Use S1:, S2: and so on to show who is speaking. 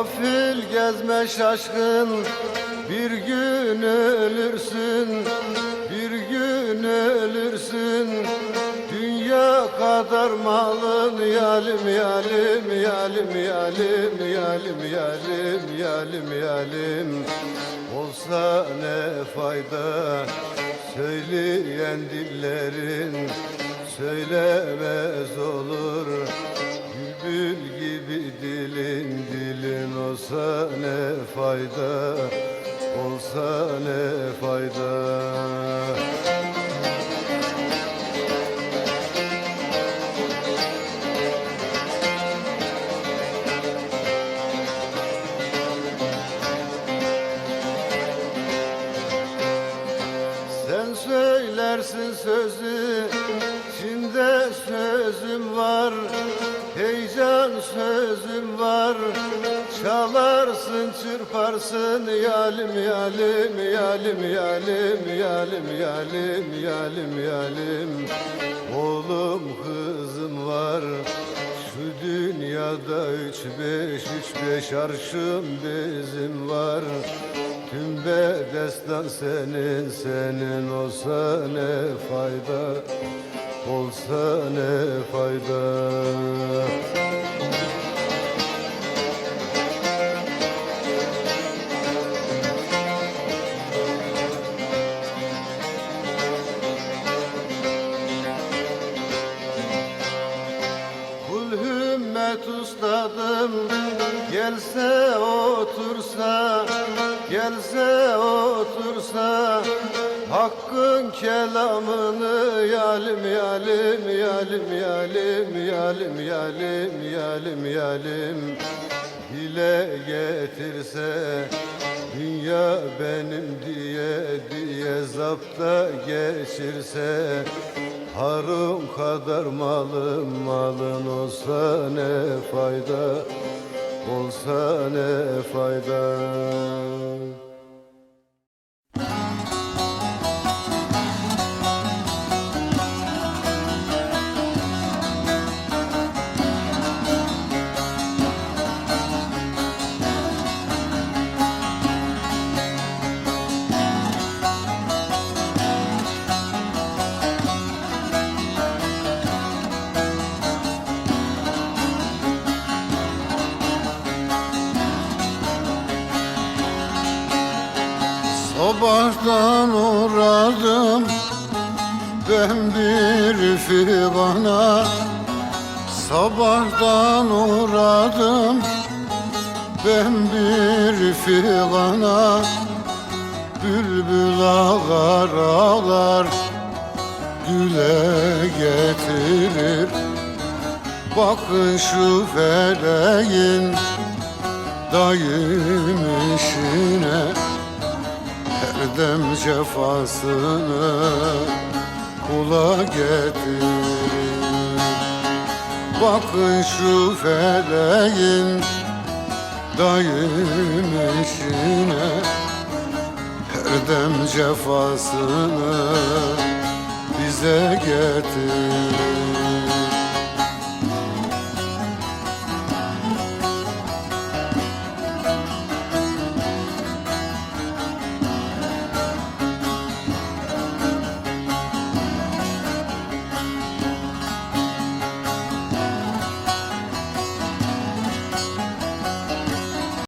S1: Gafil gezme şaşkın Bir gün ölürsün Bir gün ölürsün. Dünya kadar malın Yalim yalim yalim yalim Yalim yalim yalim yalim. Olsa ne fayda Söyleyen dillerin Söylemez olur dilin dilin olsa ne fayda Olsa ne fayda. Sen söylersin sözü içinde sözüm var Heyecan sözüm var. Çalarsın çırparsın. Yalim yalim yalim yalim yalim yalim yalim yalim. Oğlum kızım var. Şu dünyada üç beş üç beş arşım bizim var. Tüm bedestan senin senin olsa ne fayda Olsa ne fayda? Ustadım Gelse otursa Gelse otursa Hakkın kelamını Yalim yalim yalim yalim yalim yalim yalim yalim. Dile getirse Dünya benim diye diye zapta geçirse Harun kadar malım malın olsa ne fayda Olsa ne fayda Sabahtan uğradım ben bir figana Sabahtan uğradım ben bir figana Bülbül ağlar ağlar güle getirir. Bakın şu feleğin dayım işine her dem cefasını kula getirir Bakın şu feleğin dayım işine Her dem cefasını bize getir